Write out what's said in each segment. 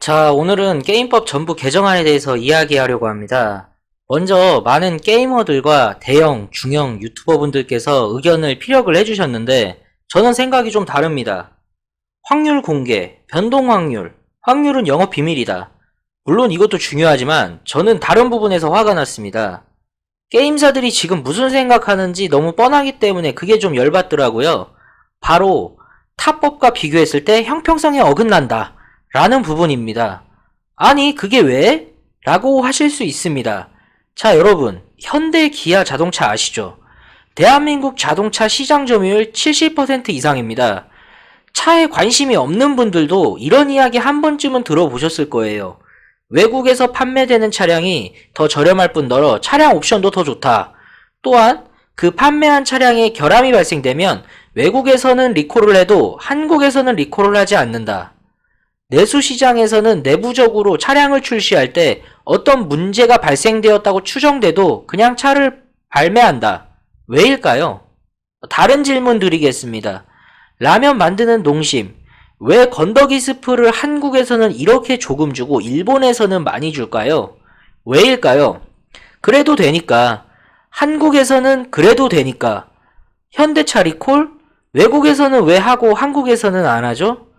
자, 오늘은 게임법 전부 개정안에 대해서 이야기하려고 합니다. 먼저 많은 게이머들과 대형, 중형 유튜버분들께서 의견을 피력을 해주셨는데 저는 생각이 좀 다릅니다. 확률 공개, 변동 확률, 확률은 영업 비밀이다. 물론 이것도 중요하지만 저는 다른 부분에서 화가 났습니다. 게임사들이 지금 무슨 생각하는지 너무 뻔하기 때문에 그게 좀 열받더라고요. 바로 타법과 비교했을 때 형평성에 어긋난다. 라는 부분입니다. 아니, 그게 왜? 라고 하실 수 있습니다. 자, 여러분, 현대 기아 자동차 아시죠? 대한민국 자동차 시장 점유율 70% 이상입니다. 차에 관심이 없는 분들도 이런 이야기 한 번쯤은 들어보셨을 거예요. 외국에서 판매되는 차량이 더 저렴할 뿐더러 차량 옵션도 더 좋다. 또한 그 판매한 차량에 결함이 발생되면 외국에서는 리콜을 해도 한국에서는 리콜을 하지 않는다. 내수 시장에서는 내부적으로 차량을 출시할 때 어떤 문제가 발생되었다고 추정돼도 그냥 차를 발매한다. 왜일까요? 다른 질문 드리겠습니다. 라면 만드는 농심. 왜 건더기 스프를 한국에서는 이렇게 조금 주고 일본에서는 많이 줄까요? 왜일까요? 그래도 되니까. 한국에서는 그래도 되니까. 현대차 리콜? 외국에서는 왜 하고 한국에서는 안 하죠?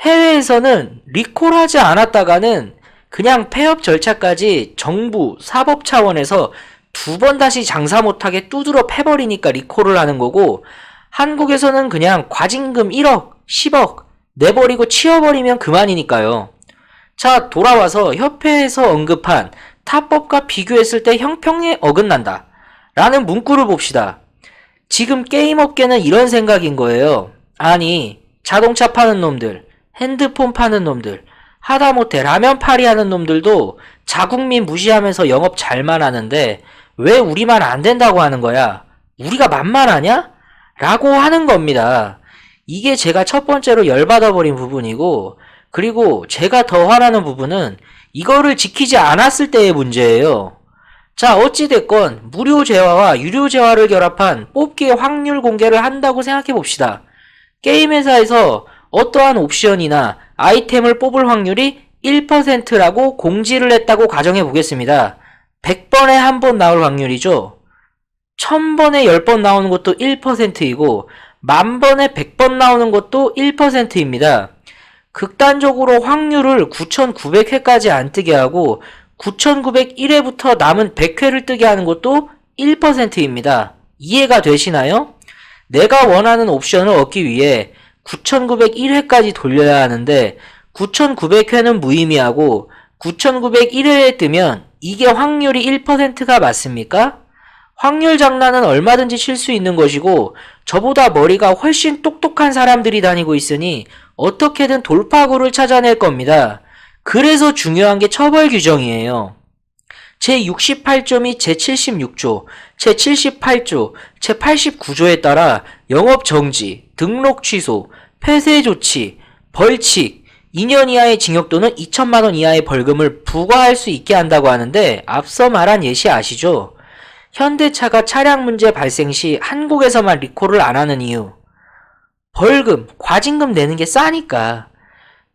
해외에서는 리콜하지 않았다가는 그냥 폐업 절차까지 정부, 사법 차원에서 두 번 다시 장사 못하게 두드러 패버리니까 리콜을 하는 거고, 한국에서는 그냥 과징금 1억, 10억 내버리고 치워버리면 그만이니까요. 자, 돌아와서 협회에서 언급한 타법과 비교했을 때 형평에 어긋난다. 라는 문구를 봅시다. 지금 게임업계는 이런 생각인 거예요. 아니, 자동차 파는 놈들, 핸드폰 파는 놈들, 하다못해 라면 파리 하는 놈들도 자국민 무시하면서 영업 잘만 하는데 왜 우리만 안 된다고 하는 거야? 우리가 만만하냐? 라고 하는 겁니다. 이게 제가 첫 번째로 열받아버린 부분이고, 그리고 제가 더 화나는 부분은 이거를 지키지 않았을 때의 문제예요. 자, 어찌됐건 무료 재화와 유료 재화를 결합한 뽑기의 확률 공개를 한다고 생각해 봅시다. 게임 회사에서 어떠한 옵션이나 아이템을 뽑을 확률이 1%라고 공지를 했다고 가정해 보겠습니다. 100번에 한 번 나올 확률이죠. 1000번에 10번 나오는 것도 1%이고, 만번에 100번 나오는 것도 1%입니다. 극단적으로 확률을 9900회까지 안 뜨게 하고, 9901회부터 남은 100회를 뜨게 하는 것도 1%입니다. 이해가 되시나요? 내가 원하는 옵션을 얻기 위해 9901회까지 돌려야 하는데 9900회는 무의미하고 9901회에 뜨면 이게 확률이 1%가 맞습니까? 확률 장난은 얼마든지 칠 수 있는 것이고 저보다 머리가 훨씬 똑똑한 사람들이 다니고 있으니 어떻게든 돌파구를 찾아낼 겁니다. 그래서 중요한 게 처벌 규정이에요. 제 68조및 제 76조, 제 78조, 제 89조에 따라 영업 정지, 등록 취소, 폐쇄 조치, 벌칙, 2년 이하의 징역 또는 2천만 원 이하의 벌금을 부과할 수 있게 한다고 하는데 앞서 말한 예시 아시죠? 현대차가 차량 문제 발생 시 한국에서만 리콜을 안 하는 이유. 벌금, 과징금 내는 게 싸니까.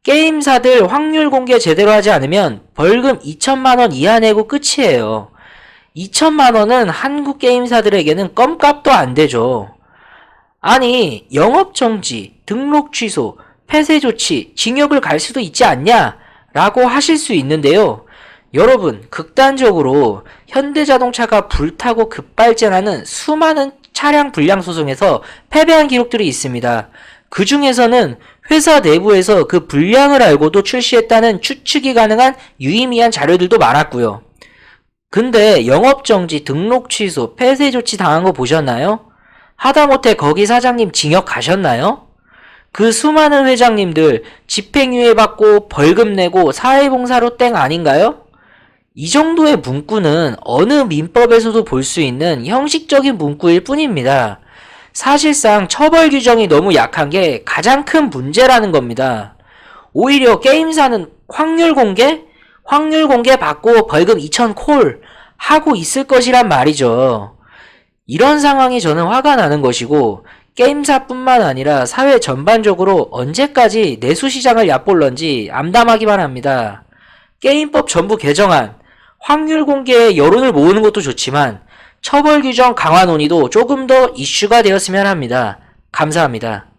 게임사들 확률 공개 제대로 하지 않으면 벌금 2천만 원 이하 내고 끝이에요. 2천만 원은 한국 게임사들에게는 껌값도 안 되죠. 아니, 영업 정지, 등록 취소, 폐쇄 조치, 징역을 갈 수도 있지 않냐? 라고 하실 수 있는데요. 여러분, 극단적으로 현대자동차가 불타고 급발진하는 수많은 차량 불량 소송에서 패배한 기록들이 있습니다. 그 중에서는 회사 내부에서 그 불량을 알고도 출시했다는 추측이 가능한 유의미한 자료들도 많았고요. 근데 영업정지, 등록 취소, 폐쇄 조치 당한 거 보셨나요? 하다못해 거기 사장님 징역 가셨나요? 그 수많은 회장님들 집행유예 받고 벌금 내고 사회봉사로 땡 아닌가요? 이 정도의 문구는 어느 민법에서도 볼 수 있는 형식적인 문구일 뿐입니다. 사실상 처벌 규정이 너무 약한 게 가장 큰 문제라는 겁니다. 오히려 게임사는 확률 공개? 확률 공개 받고 벌금 2천 콜 하고 있을 것이란 말이죠. 이런 상황이 저는 화가 나는 것이고 게임사뿐만 아니라 사회 전반적으로 언제까지 내수 시장을 얕볼런지 암담하기만 합니다. 게임법 전부 개정안, 확률 공개에 여론을 모으는 것도 좋지만 처벌 규정 강화 논의도 조금 더 이슈가 되었으면 합니다. 감사합니다.